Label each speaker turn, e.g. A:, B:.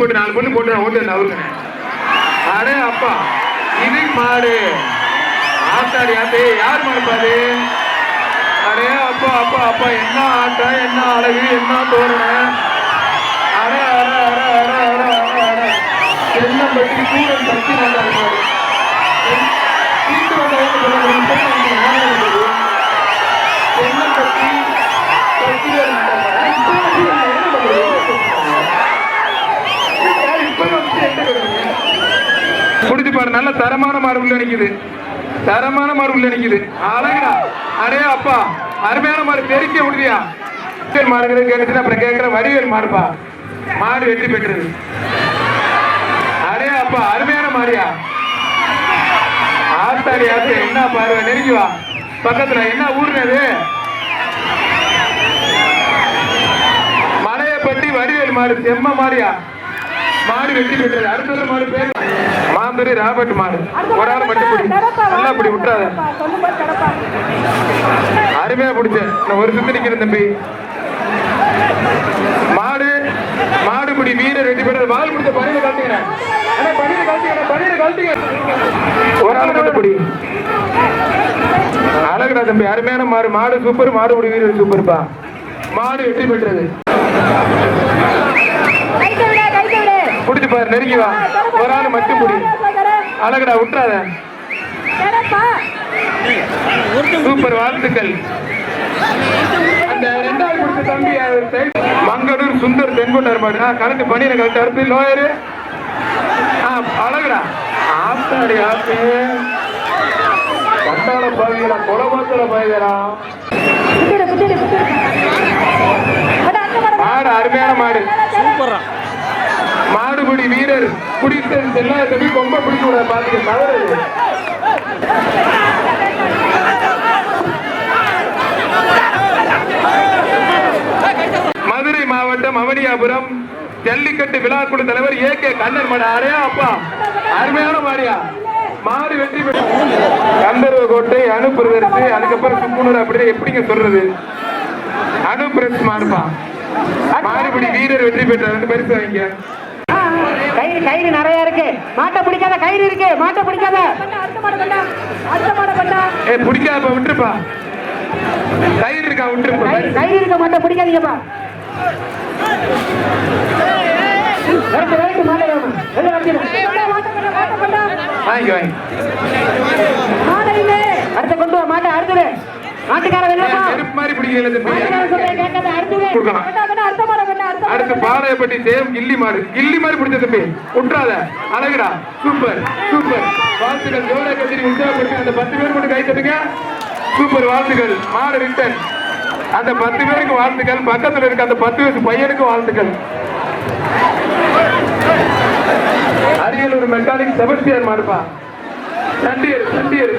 A: போட்டு நாலு பொண்ணு போட்டு ஓட்டு அவருங்க அடே அப்பா இது மாடு. ஆத்தாடி ஆத்தே யார் மாடுப்பாரு அடே அப்பா அப்பா அப்பா என்ன ஆட்டம் என்ன அழகு என்ன தோரணம் அடே அட அட அட அட அட என்ன பற்றி கூட பற்றி நல்லா குடிச்சு பாரு நல்ல தரமான மாடு உள்ள நினைக்குது தரமான மாடு உள்ள நிக்குது. அழகுடா. அடே அப்பா அருமையான மாடு தெரிக்க முடியா சரி மாடுங்கிறது அப்புறம் கேட்கிற வடிவேல் மாடுப்பா. மாடு வெற்றி பெற்றது. அடே அப்பா அருமையான மாடியா? ஆத்தாடி ஆத்து என்ன பாருவ? நெருங்கி வா. பக்கத்துல என்ன ஊர்னது மலையப்பட்டி வடிவேல் மாடு செம்ம மாடியா? மாடு வெற்றி பெற்றது. அடுத்தது மாடு பேர். மாந்தரி ராபர்ட் மாடு. ஒரு ஆள் மட்டும் பிடி. நல்லா பிடி விட்டுறாத. அருமையா பிடிச்ச நான் ஒரு சுத்து நிக்கிறேன் தம்பி. மாடு மாடு பிடி வீரர் வெற்றி பெற்றது வால் பிடிச்ச பணியில கழட்டிக்கிறேன் பணியில கழட்டிக்கிறேன் பணியில கழட்டிங்க. ஒரு ஆள் மட்டும் பிடி. அழகுடா தம்பி. அருமையான மாடு. மாடு சூப்பர் மாடு பிடி வீரர் சூப்பர்ப்பா. மாடு வெற்றி பெற்றது. பாரு நெருங்கி வா. ஒரு ஆள் மட்டும் பிடி. அழகுடா விட்டுறாத சூப்பர் வாழ்த்துக்கள். அந்த ரெண்டாவது கொடுத்த தம்பி. மங்களூர் சுந்தர் தென்கொண்டார் மாடு. கரண்ட் பணியில கரெக்ட் அடுத்து லோயரு. அழகுடா. ஆத்தாடி ஆத்து. கண்டால பாவிகளா குலபாத்தல பாவிகளா மாடு அருமையான மாடு. மாடுபிடி வீரர் குடித்த எல்லா தம்பி கொம்ப பிடிக்க கூடாது தவறு. மதுரை மாவட்டம் அவனியாபுரம். ஜல்லிக்கட்டு விழாக்குழு தலைவர் ஏ கே கண்ணன் மாடு அரையா அப்பா. அருமையான மாடியா மாடு வெற்றி பெற்ற கந்தர்வ கோட்டை அனுப்புறதற்கு அதுக்கப்புறம் சுப்புனூர் அப்படின்னு எப்படிங்க சொல்றது? அனுப்புறது மாடுப்பா மாறுபடி வீரர் வெற்றி பெற்றார். ரெண்டு பரிசு வாங்கிக்க
B: கயிறு கயிறு நிறைய இருக்கு. மாட்டை பிடிக்காத கயிறு இருக்கு. மாட்டை பிடிக்காத.
A: ஏ பிடிக்காதப்பா விட்டுருப்பா. கயிறு இருக்கா விட்டுருப்பா.
B: கயிறு இருக்க மாட்டை பிடிக்காதீங்கப்பா. அடுத்த கொண்டு வா மாட்டை அடுத்தது மாட்டுக்கார
A: நெருப்பு மாதிரி
B: கேட்காத அடுத்தது
A: அடுத்து பாளையப்பட்டி சேம் கில்லி மாடு. கில்லி மாதிரி பிடிச்ச தம்பி. உற்றாத. அழகுடா. சூப்பர். சூப்பர். வாழ்த்துக்கள். ஜோரா கத்திரி உற்சாகப்படுத்தி அந்த பத்து பேர் மட்டும் கை தட்டுங்க. சூப்பர் வாழ்த்துக்கள். மாடு ரிட்டன். அந்த பத்து பேருக்கு வாழ்த்துக்கள். பக்கத்தில் இருக்க அந்த பத்து வயசு பையனுக்கு வாழ்த்துக்கள். அரியலூர் மெக்கானிக் செபஸ்டியன் மாடுப்பா. சண்டியர் சண்டியர்